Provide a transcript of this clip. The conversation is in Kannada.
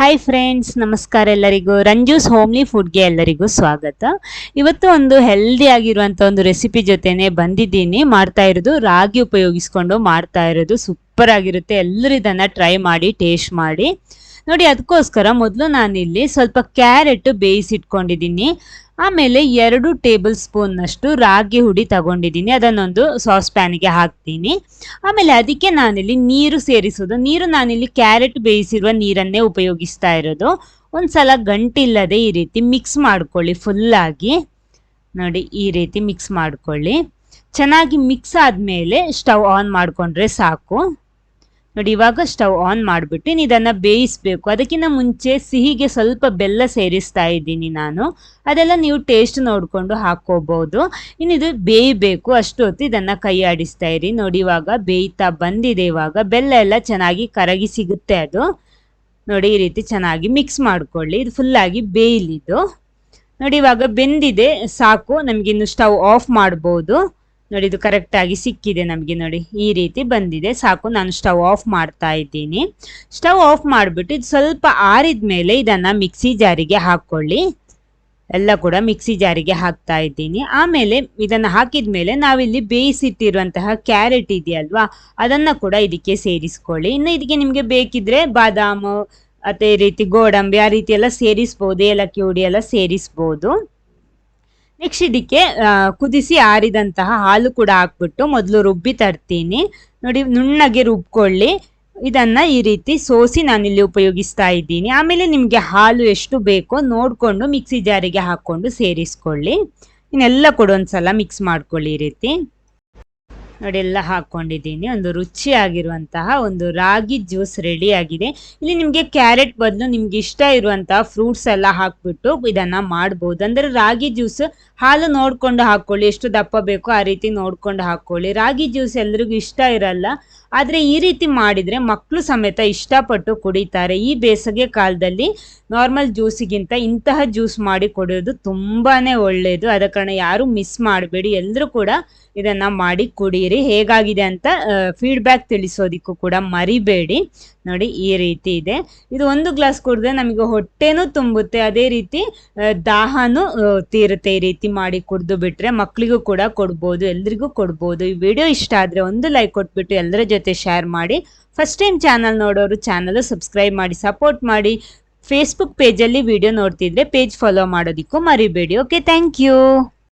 ಹಾಯ್ ಫ್ರೆಂಡ್ಸ್ ನಮಸ್ಕಾರ ಎಲ್ಲರಿಗೂ. ರಂಜೂಸ್ ಹೋಮ್ಲಿ ಫುಡ್ಗೆ ಎಲ್ಲರಿಗೂ ಸ್ವಾಗತ. ಇವತ್ತು ಒಂದು ಹೆಲ್ದಿ ಆಗಿರುವಂಥ ಒಂದು ರೆಸಿಪಿ ಜೊತೆನೆ ಬಂದಿದ್ದೀನಿ. ಮಾಡ್ತಾ ಇರೋದು ರಾಗಿ ಉಪಯೋಗಿಸ್ಕೊಂಡು ಮಾಡ್ತಾ ಇರೋದು ಸೂಪರ್ ಆಗಿರುತ್ತೆ. ಎಲ್ಲರೂ ಇದನ್ನು ಟ್ರೈ ಮಾಡಿ ಟೇಸ್ಟ್ ಮಾಡಿ. ನೋಡಿ, ಅದಕ್ಕೋಸ್ಕರ ಮೊದಲು ನಾನಿಲ್ಲಿ ಸ್ವಲ್ಪ ಕ್ಯಾರೆಟ್ ಬೇಯಿಸಿಟ್ಕೊಂಡಿದ್ದೀನಿ. ಆಮೇಲೆ ಎರಡು ಟೇಬಲ್ ಸ್ಪೂನ್ನಷ್ಟು ರಾಗಿ ಹುಡಿ ತಗೊಂಡಿದ್ದೀನಿ. ಅದನ್ನೊಂದು ಸಾಸ್ ಪ್ಯಾನ್ಗೆ ಹಾಕ್ತೀನಿ. ಆಮೇಲೆ ಅದಕ್ಕೆ ನಾನಿಲ್ಲಿ ನೀರು ಸೇರಿಸೋದು. ನೀರು ನಾನಿಲ್ಲಿ ಕ್ಯಾರೆಟ್ ಬೇಯಿಸಿರುವ ನೀರನ್ನೇ ಉಪಯೋಗಿಸ್ತಾ ಇರೋದು. ಒಂದ್ಸಲ ಗಂಟಿಲ್ಲದೆ ಈ ರೀತಿ ಮಿಕ್ಸ್ ಮಾಡ್ಕೊಳ್ಳಿ ಫುಲ್ಲಾಗಿ ನೋಡಿ, ಈ ರೀತಿ ಮಿಕ್ಸ್ ಮಾಡ್ಕೊಳ್ಳಿ. ಚೆನ್ನಾಗಿ ಮಿಕ್ಸ್ ಆದಮೇಲೆ ಸ್ಟವ್ ಆನ್ ಮಾಡಿಕೊಂಡ್ರೆ ಸಾಕು. ನೋಡಿ, ಇವಾಗ ಸ್ಟವ್ ಆನ್ ಮಾಡಿಬಿಟ್ಟು ಇದನ್ನು ಬೇಯಿಸಬೇಕು. ಅದಕ್ಕಿಂತ ಮುಂಚೆ ಸಿಹಿಗೆ ಸ್ವಲ್ಪ ಬೆಲ್ಲ ಸೇರಿಸ್ತಾ ಇದ್ದೀನಿ ನಾನು. ಅದೆಲ್ಲ ನೀವು ಟೇಸ್ಟ್ ನೋಡಿಕೊಂಡು ಹಾಕ್ಕೋಬಹುದು ಇನ್ನು ಇದು ಬೇಯಬೇಕು. ಅಷ್ಟು ಹೊತ್ತು ಇದನ್ನು ಕೈ ಆಡಿಸ್ತಾ ಇರಿ. ನೋಡಿ, ಇವಾಗ ಬೇಯ್ತಾ ಬಂದಿದೆ ಇವಾಗ. ಬೆಲ್ಲ ಎಲ್ಲ ಚೆನ್ನಾಗಿ ಕರಗಿ ಸಿಗುತ್ತೆ ಅದು. ನೋಡಿ, ಈ ರೀತಿ ಚೆನ್ನಾಗಿ ಮಿಕ್ಸ್ ಮಾಡ್ಕೊಳ್ಳಿ. ಇದು ಫುಲ್ಲಾಗಿ ಬೇಯಲಿದು ನೋಡಿ, ಇವಾಗ ಬೆಂದಿದೆ. ಸಾಕು. ನಮಗಿನ್ನು ಸ್ಟವ್ ಆಫ್ ಮಾಡ್ಬೋದು. ನೋಡಿ, ಇದು ಕರೆಕ್ಟಾಗಿ ಸಿಕ್ಕಿದೆ ನಮಗೆ ನೋಡಿ. ಈ ರೀತಿ ಬಂದಿದೆ. ಸಾಕು, ನಾನು ಸ್ಟವ್ ಆಫ್ ಮಾಡ್ತಾ ಇದ್ದೀನಿ. ಸ್ಟವ್ ಆಫ್ ಮಾಡಿಬಿಟ್ಟು ಇದು ಸ್ವಲ್ಪ ಆರಿದ ಮೇಲೆ ಇದನ್ನು ಮಿಕ್ಸಿ ಜಾರಿಗೆ ಹಾಕ್ಕೊಳ್ಳಿ. ಎಲ್ಲ ಕೂಡ ಮಿಕ್ಸಿ ಜಾರಿಗೆ ಹಾಕ್ತಾ ಇದ್ದೀನಿ. ಆಮೇಲೆ ಇದನ್ನು ಹಾಕಿದ ಮೇಲೆ ನಾವಿಲ್ಲಿ ಬೇಯಿಸಿಟ್ಟಿರುವಂತಹ ಕ್ಯಾರೆಟ್ ಇದೆಯಲ್ವಾ, ಅದನ್ನು ಕೂಡ ಇದಕ್ಕೆ ಸೇರಿಸ್ಕೊಳ್ಳಿ. ಇನ್ನು ಇದಕ್ಕೆ ನಿಮಗೆ ಬೇಕಿದ್ರೆ ಬಾದಾಮು, ಅದೇ ರೀತಿ ಗೋಡಂಬಿ, ಆ ರೀತಿ ಎಲ್ಲ ಸೇರಿಸ್ಬೋದು, ಏಲಕ್ಕಿ ಹುಡಿ ಎಲ್ಲ ಸೇರಿಸ್ಬೋದು. ನೆಕ್ಸ್ಟ್ ಇದಕ್ಕೆ ಕುದಿಸಿ ಆರಿದಂತಹ ಹಾಲು ಕೂಡ ಹಾಕ್ಬಿಟ್ಟು ಮೊದಲು ರುಬ್ಬಿ ತರ್ತೀನಿ. ನೋಡಿ, ನುಣ್ಣಗೆ ರುಬ್ಕೊಳ್ಳಿ. ಇದನ್ನ ಈ ರೀತಿ ಸೋಸಿ ನಾನಿಲ್ಲಿ ಉಪಯೋಗಿಸ್ತಾ ಇದ್ದೀನಿ. ಆಮೇಲೆ ನಿಮಗೆ ಹಾಲು ಎಷ್ಟು ಬೇಕೋ ನೋಡಿಕೊಂಡು ಮಿಕ್ಸಿ ಜಾರಿಗೆ ಹಾಕ್ಕೊಂಡು ಸೇರಿಸ್ಕೊಳ್ಳಿ. ಇನ್ನೆಲ್ಲ ಕೂಡ ಒಂದ್ಸಲ ಮಿಕ್ಸ್ ಮಾಡ್ಕೊಳ್ಳಿ ಈ ರೀತಿ. ನೋಡಿ, ಎಲ್ಲ ಹಾಕ್ಕೊಂಡಿದ್ದೀನಿ. ಒಂದು ರುಚಿಯಾಗಿರುವಂತಹ ಒಂದು ರಾಗಿ ಜ್ಯೂಸ್ ರೆಡಿ ಆಗಿದೆ ಇಲ್ಲಿ ನಿಮಗೆ ಕ್ಯಾರೆಟ್ ಬದಲು ನಿಮ್ಗೆ ಇಷ್ಟ ಇರುವಂತಹ ಫ್ರೂಟ್ಸ್ ಎಲ್ಲ ಹಾಕ್ಬಿಟ್ಟು ಇದನ್ನ ಮಾಡ್ಬೋದು. ಅಂದ್ರೆ ರಾಗಿ ಜ್ಯೂಸ್ ಹಾಲು ನೋಡ್ಕೊಂಡು ಹಾಕೊಳ್ಳಿ ಎಷ್ಟು ದಪ್ಪ ಬೇಕೋ ಆ ರೀತಿ ನೋಡ್ಕೊಂಡು ಹಾಕೊಳ್ಳಿ ರಾಗಿ ಜ್ಯೂಸ್ ಎಲ್ರಿಗೂ ಇಷ್ಟ ಇರಲ್ಲ. ಆದರೆ ಈ ರೀತಿ ಮಾಡಿದ್ರೆ ಮಕ್ಕಳು ಸಮೇತ ಇಷ್ಟಪಟ್ಟು ಕುಡಿತಾರೆ. ಈ ಬೇಸಿಗೆ ಕಾಲದಲ್ಲಿ ನಾರ್ಮಲ್ ಜ್ಯೂಸಿಗಿಂತ ಇಂತಹ ಜ್ಯೂಸ್ ಮಾಡಿ ಕೊಡೋದು ತುಂಬಾನೇ ಒಳ್ಳೆಯದು ಆದ ಕಾರಣ ಯಾರು ಮಿಸ್ ಮಾಡಬೇಡಿ. ಎಲ್ಲರೂ ಕೂಡ ಇದನ್ನ ಮಾಡಿ ಕುಡಿಯಿರಿ ಹೇಗಾಗಿದೆ ಅಂತ ಫೀಡ್ಬ್ಯಾಕ್ ತಿಳಿಸೋದಿಕ್ಕೂ ಕೂಡ ಮರಿಬೇಡಿ. ನೋಡಿ, ಈ ರೀತಿ ಇದೆ. ಇದು ಒಂದು ಗ್ಲಾಸ್ ಕುಡಿದ್ರೆ ನಮಗೆ ಹೊಟ್ಟೆನೂ ತುಂಬುತ್ತೆ. ಅದೇ ರೀತಿ ದಾಹನೂ ತೀರುತ್ತೆ ಈ ರೀತಿ ಮಾಡಿ ಕುಡಿದು ಬಿಟ್ರೆ. ಮಕ್ಕಳಿಗೂ ಕೂಡ ಕೊಡ್ಬೋದು, ಎಲ್ರಿಗೂ ಕೊಡ್ಬೋದು. ಈ ವಿಡಿಯೋ ಇಷ್ಟ ಆದರೆ ಒಂದು ಲೈಕ್ ಕೊಟ್ಬಿಟ್ಟು ಎಲ್ಲರ ಜೊತೆ ಶೇರ್ ಮಾಡಿ. ಫಸ್ಟ್ ಟೈಮ್ ಚಾನಲ್ ನೋಡೋರು ಚಾನಲ್ ಸಬ್ಸ್ಕ್ರೈಬ್ ಮಾಡಿ ಸಪೋರ್ಟ್ ಮಾಡಿ. ಫೇಸ್ಬುಕ್ ಪೇಜಲ್ಲಿ ವಿಡಿಯೋ ನೋಡ್ತಿದ್ರೆ ಪೇಜ್ ಫಾಲೋ ಮಾಡೋದಿಕ್ಕೂ ಮರಿಬೇಡಿ. Okay thank you